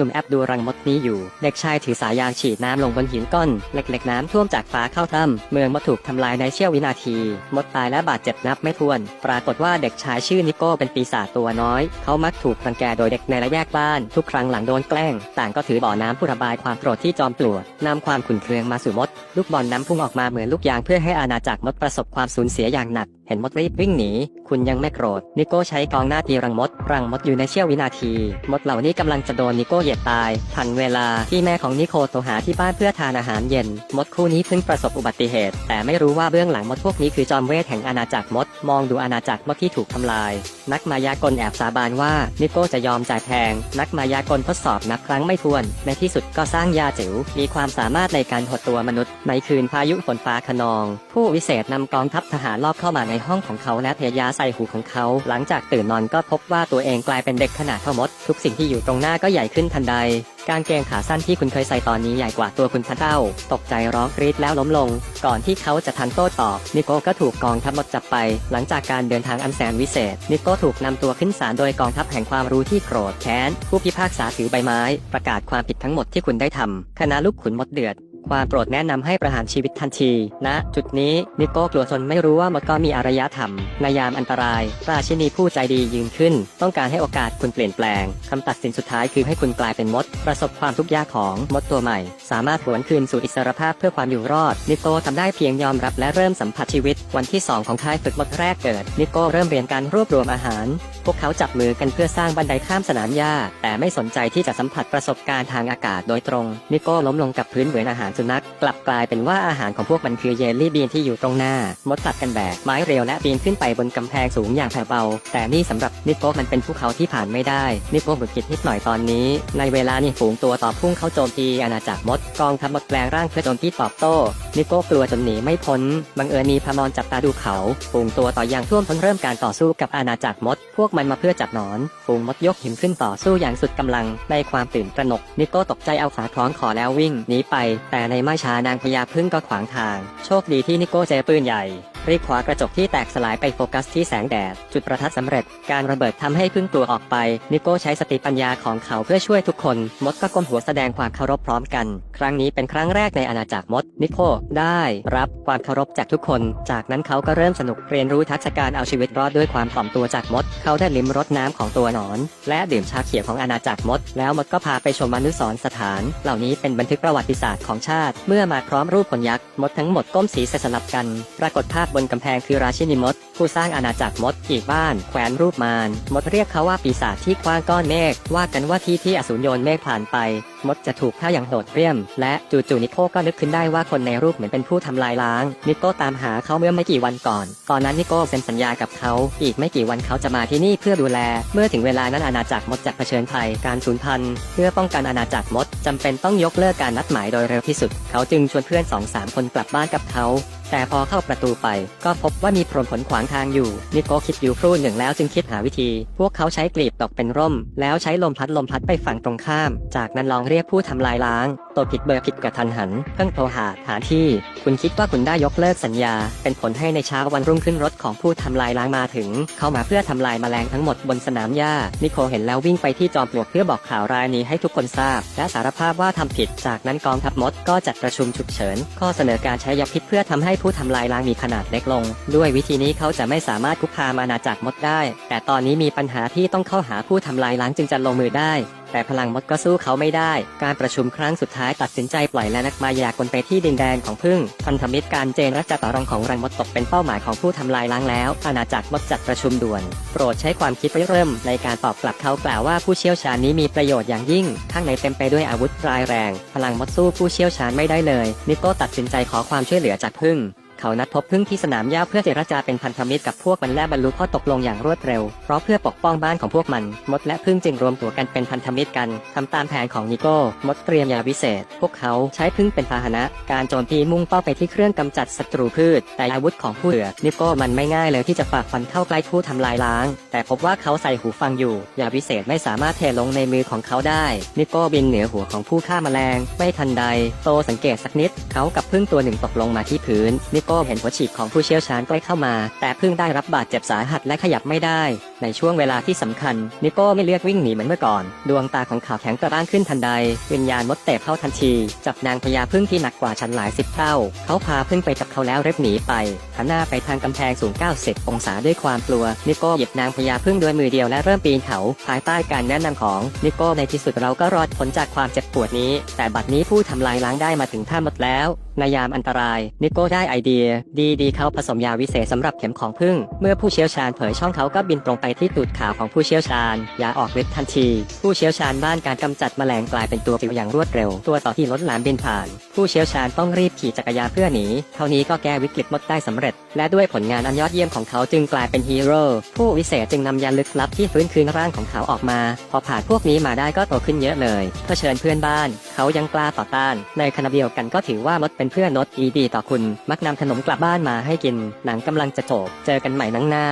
หนุ่มแอปดูรังมดนี้อยู่ เด็กชายถือสายยางฉีดน้ำลงบนหินก้อนเล็กๆน้ำท่วมจากฟ้าเข้าถ้ำเมืองมดถูกทำลายในเชี่ยววินาที มดตายและบาดเจ็บนับไม่ถ้วน ปรากฏว่าเด็กชายชื่อนิโก้เป็นปีศาจตัวน้อย เขามักถูกรังแกโดยเด็กในละแวกบ้าน ทุกครั้งหลังโดนแกล้ง ต่างก็ถือบ่อน้ำผู้ระบายความโกรธที่จอมปลวกนำความขุ่นเคืองมาสู่มด ลูกบอลน้ำพุ่งออกมาเหมือนลูกยางเพื่อให้อาณาจักรมดประสบความสูญเสียอย่างหนัก เห็นมดรีบวิ่งหนี คุณยังไม่โกรธ นิโก้ใช้กองหน้าตีรังมด รังมดอยู่ในเชี่ยววินาที มดเหล่านี้กำลังจะโดนนิโก้กียบตาย ทันเวลาที่แม่ของนิโคโทรหาที่บ้านเพื่อทานอาหารเย็น มดคู่นี้เพิ่งประสบอุบัติเหตุ แต่ไม่รู้ว่าเบื้องหลังมดพวกนี้คือจอมเวทแห่งอาณาจักรมด มองดูอาณาจักรมดที่ถูกทำลาย นักมายากลแอบสาบานว่านิโก้จะยอมจ่ายแพง นักมายากลทดสอบนับครั้งไม่ถ้วน ในที่สุดก็สร้างยาจิ๋วมีความสามารถในการหดตัวมนุษย์ในคืนพายุฝนฟ้าขนอง ผู้วิเศษนำกองทัพทหารลอบเข้ามาในห้องของเขาและเทยาใส่หูของเขา หลังจากตื่นนอนก็พบว่าตัวเองกลายเป็นเด็กขนาดเท่ามด ทุกสิ่งที่อยู่ตรงหน้าก็ใหญ่ขึ้นทันใด การเกงขาสั้นที่คุณเคยใส่ตอนนี้ใหญ่กว่าตัวคุณทันเต้าตกใจร้องกรีดแล้วล้มลง ก่อนที่เขาจะทันโต้ตอบ นิโก้ก็ถูกกองทัพมดจับไป หลังจากการเดินทางอันแสนวิเศษ นิโก้ถูกนำตัวขึ้นศาลโดยกองทัพแห่งความรู้ที่โกรธแค้น ผู้พิพากษาถือใบไม้ ประกาศความผิดทั้งหมดที่คุณได้ทำคณะลูกขุนมดเดือด ความโปรดแนะนำให้ประหารชีวิตทันทีณนะจุดนี้นิโก้กลัวจนไม่รู้ว่ามดก็มีอารยธรรมในยามอันตราย ราชินีผู้ใจดียืนขึ้น ต้องการให้โอกาสคุณเปลี่ยนแปลงคำตัดสินสุดท้ายคือให้คุณกลายเป็นมด ประสบความทุกข์ยากของมดตัวใหม่ สามารถหวนคืนสู่อิสรภาพเพื่อความอยู่รอด นิโก้ทำได้เพียงยอมรับและเริ่มสัมผัสชีวิต วันที่ 2 ของค่ายฝึกมดแรกเกิด นิโก้เริ่มเรียนการรวบรวมอาหาร วกเขาจับมือกันเพื่อสร้างบันไดข้ามสนามหญ้า แต่ไม่สนใจที่จะสัมผัสประสบการณ์ทางอากาศโดยตรง นิโก้ล้มลงกับพื้นเหมือนอาหารสุนัข กลับกลายเป็นว่าอาหารของพวกมันคือเยลลี่บีนที่อยู่ตรงหน้า มดตัดกันแบกไม้เรียวและปีนขึ้นไปบนกำแพงสูงอย่างแผ่วเบา แต่นี่สำหรับนิโก้มันเป็นภูเขาที่ผ่านไม่ได้ นิโก้หุดหงิดนิดหน่อยตอนนี้ ในเวลานี้ฝูงตัวต่อพุ่งเข้าโจมตีอาณาจักรมดกองทัพมดแปลงร่างเพื่อโจมตีตอบโต้นิโก้กลัวจนหนีไม่พ้นบังเอิญมีพมรจับตาดูเขาฝูงตัวต่ออย่างท่วมท้นเริ่มการต่อสู้กับอาณาจักรมดพวกมันมาเพื่อจับหนอน ฝูงมดยกหิมขึ้นต่อสู้อย่างสุดกำลัง ในความตื่นตระหนก นิโก้ตกใจเอาขาคล้องขอแล้ววิ่งหนีไป แต่ในไม่ช้านางพญาพึ่งก็ขวางทาง โชคดีที่นิโก้เจอปืนใหญ่ รีบขวากระจกที่แตกสลายไปโฟกัสที่แสงแดด จุดประทัดสำเร็จ การระเบิดทำให้พึ่งกลัวออกไป นิโก้ใช้สติปัญญาของเขาเพื่อช่วยทุกคน มดก็ก้มหัวแสดงความเคารพพร้อมกัน ครั้งนี้เป็นครั้งแรกในอาณาจักรมด นิโก้ได้รับความเคารพจากทุกคน จากนั้นเขาก็เริ่มสนุกเรียนรู้ทักษะการเอาชีวิตรอดด้วยความถ่อมตัวจากมด เขาได้ลิ้มรสน้ำของตัวหนอน และดื่มชาเขียวของอาณาจักรมด แล้วมดก็พาไปชมอนุสรณ์สถาน เหล่านี้เป็นบันทึกประวัติศาสตร์ของชาติ เมื่อมาพร้อมรูปคนยักษ์มดทั้งหมดก้มศีรษะสลับกัน ปรากฏภาพบนกำแพงคือราชินีมด ผู้สร้างอาณาจักรมดอีกบ้าน แขวนรูปมารมดเรียกเขาว่าปีศาจที่คว้างก้อนเมฆว่ากันว่าที่ที่อสูรโยนเมฆผ่านไป มดจะถูกฆ่าอย่างโหดเหี้ยม และจู่ๆนิโก้ก็นึกขึ้นได้ว่าคนในรูปเหมือนเป็นผู้ทำลายล้าง นิโก้ตามหาเขาเมื่อไม่กี่วันก่อน ตอนนั้นนิโก้เซ็นสัญญากับเขา อีกไม่กี่วันเขาจะมาที่นี่เพื่อดูแล เมื่อถึงเวลานั้นอาณาจักรมดจะเผชิญภัยการสูญพันธุ์เพื่อป้องกันอาณาจักรมดจำเป็นต้องยกเลิกการนัดหมายโดยเร็วที่สุด เขาจึงชวนเพื่อนสองสามคนกลับบ้านกับเขาแต่พอเข้าประตูไปก็พบว่ามีพรมผลขวางทางอยู่ นิโก้คิดอยู่ครู่หนึ่งแล้วจึงคิดหาวิธี พวกเขาใช้กลีบตอกเป็นร่ม แล้วใช้ลมพัดลมพัดไปฝั่งตรงข้าม จากนั้นลองเรียกผู้ทำลายล้างตัวผิดเบอร์ผิดกระทันหัน เพิ่งโทรหาหาที่ คุณคิดว่าคุณได้ยกเลิกสัญญา เป็นผลให้ในเช้าวันรุ่งขึ้นรถของผู้ทำลายล้างมาถึง เข้ามาเพื่อทำลายแมลงทั้งหมดบนสนามหญ้า นิโคเห็นแล้ววิ่งไปที่จอมปลวกเพื่อบอกข่าวรายนี้ให้ทุกคนทราบ และสารภาพว่าทำผิด จากนั้นกองทัพมดก็จัดประชุมฉุกเฉิน ข้อเสนอการใช้ยาพิษเพื่อทำให้ผู้ทำลายล้างมีขนาดเล็กลง ด้วยวิธีนี้เขาจะไม่สามารถคุกคามอาณาจักรมดได้ แต่ตอนนี้มีปัญหาที่ต้องเข้าหาผู้ทำลายล้างจึงจะลงมือได้ แต่พลังมดก็สู้เขาไม่ได้ การประชุมครั้งสุดท้ายตัดสินใจปล่อยและนักมายากลไปที่ดินแดนของพึ่งพันธมิตรการเจนรัชต่อรองของรังมดตกเป็นเป้าหมายของผู้ทำลายล้างแล้ว อาณาจักรมดจัดประชุมด่วน โปรดใช้ความคิดริเริ่ม ในการตอบกลับเขากล่าวว่าผู้เชี่ยวชาญนี้มีประโยชน์อย่างยิ่ง ข้างในเต็มไปด้วยอาวุธร้ายแรง พลังมดสู้ผู้เชี่ยวชาญไม่ได้เลย นิโก้ตัดสินใจขอความช่วยเหลือจากพึ่ง เขานัดพบพึ่งที่สนามหญ้าเพื่อเจรจาเป็นพันธมิตรกับพวกมันและบรรลุข้อตกลงอย่างรวดเร็ว เพราะเพื่อปกป้องบ้านของพวกมัน มดและพึ่งจึงรวมตัวกันเป็นพันธมิตรกันทำตามแผนของนิโก้ มดเตรียมยาวิเศษ พวกเขาใช้พึ่งเป็นพาหนะ การโจมตีมุ่งเป้าไปที่เครื่องกำจัดศัตรูพืช แต่อาวุธของผู้เหลือนิโก้มันไม่ง่ายเลยที่จะฝากฟันเข้าใกล้ผู้ทำลายล้าง แต่พบว่าเขาใส่หูฟังอยู่ ยาวิเศษไม่สามารถเทลงในมือของเขาได้ นิโก้บินเหนือหัวของผู้ฆ่าแมลง ไม่ทันใด โตสังเกตสักนิด เขากับพึ่งตัวหนึ่งตกลงมาที่พื้นนิโกก้มเห็นหัวฉีดของผู้เชี่ยวชาญใกล้เข้ามา แต่พึ่งได้รับบาดเจ็บสาหัสและขยับไม่ได้ ในช่วงเวลาที่สำคัญ นิโก้ไม่เลือกวิ่งหนีเหมือนเมื่อก่อน ดวงตาของเขาแข็งกระด้างขึ้นทันใด วิญญาณมดเตะเข้าทันที จับนางพญาพึ่งที่หนักกว่าฉันหลายสิบเท่า เขาพาพึ่งไปจับเขาแล้วเร็บหนีไปหันหน้าไปทางกำแพงสูง 90 องศาด้วยความกลัว นิโก้หยิบนางพญาพึ่งด้วยมือเดียวและเริ่มปีนเขา ภายใต้การแนะนำของนิโก้ในที่สุดเราก็รอดพ้นจากความเจ็บปวดนี้ แต่บัดนี้ผู้ทำลายล้างได้มาถึงท่าหมดแล้ว ในยามอันตราย นิโก้ได้ไอเดียดีดีๆเขาผสมยาวิเศษสำหรับเข็มของพึ่ง เมื่อผู้เชี่ยวชาญเผยช่องเขาก็บินตรงไปที่ตูดขาวของผู้เชี่ยวชาญ ยาออกฤทธิ์ทันที ผู้เชี่ยวชาญด้านการกำจัดแมลงกลายเป็นตัวปิวอย่างรวดเร็ว ตัวต่อที่ล้นหลามบินผ่าน ผู้เชี่ยวชาญต้องรีบขี่จักรยานเพื่อหนี เท่านี้ก็แก้วิกฤตมดได้สำเร็จ และด้วยผลงานอันยอดเยี่ยมของเขาจึงกลายเป็นฮีโร่ ผู้วิเศษจึงนำยาลึกลับที่ฟื้นคืนร่างของเขาออกมา พอผ่านพวกนี้มาได้ก็โตขึ้นเยอะเลยเผชิญเพื่อนบ้าน เขายังกล้าต่อต้าน ในขณะเดียวกันก็ถือว่ามดเป็นเพื่อนนดดีดีต่อคุณ มักนำขนมกลับบ้านมาให้กิน หนังกำลังจะจบเจอกันใหม่นังหน้า